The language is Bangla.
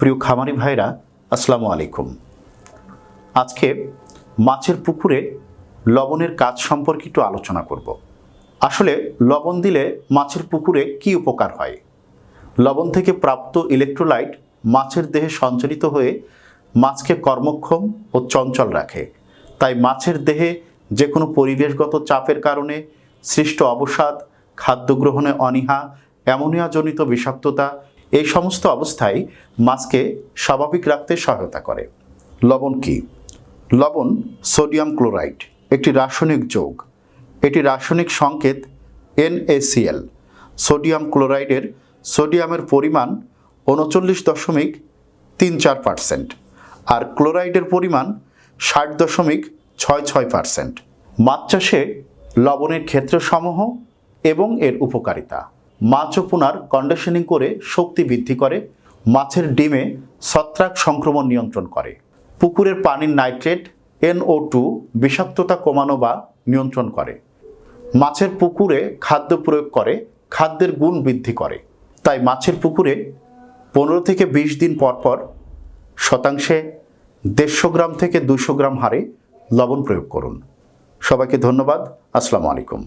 প্রিয় খামারি ভাইরা, আসসালামু আলাইকুম। আজকে মাছের পুকুরে লবণের কাজ সম্পর্কে একটু আলোচনা করব। আসলে লবণ দিলে মাছের পুকুরে কি উপকার হয়? লবণ থেকে প্রাপ্ত ইলেকট্রোলাইট মাছের দেহে সঞ্চারিত হয়ে মাছকে কর্মক্ষম ও চঞ্চল রাখে। তাই মাছের দেহে যে কোনো পরিবেশগত চাপের কারণে সৃষ্ট অবসাদ, খাদ্য গ্রহণে অনীহা, অ্যামোনিয়াজনিত বিষাক্ততা এই সমস্ত অবস্থায় মাছকে স্বাভাবিক রাখতে সহায়তা করে। লবণ কি? লবণ সোডিয়াম ক্লোরাইড, একটি রাসায়নিক যৌগ। এটি রাসায়নিক সংকেত NaCl সোডিয়াম ক্লোরাইডের সোডিয়ামের পরিমাণ উনচল্লিশ দশমিক তিন চার পার্সেন্ট আর ক্লোরাইডের পরিমাণ ষাট দশমিক ছয় ছয় পার্সেন্ট। মাছ চাষে লবণের ক্ষেত্রসমূহ এবং এর উপকারিতা। মাছ ও পোনার কন্ডিশনিং করে শক্তি বৃদ্ধি করে, মাছের ডিমে ছত্রাক সংক্রমণ নিয়ন্ত্রণ করে। পুকুরের পানির নাইট্রেট এনও টু বিষাক্ততা কমানো বা নিয়ন্ত্রণ করে। মাছের পুকুরে খাদ্য প্রয়োগ করে, খাদ্যের গুণ বৃদ্ধি করে। তাই মাছের পুকুরে পনেরো থেকে বিশ দিন পর পর শতাংশে দেড়শো গ্রাম থেকে দুশো গ্রাম হারে লবণ প্রয়োগ করুন। সবাইকে ধন্যবাদ। আসসালামু আলাইকুম।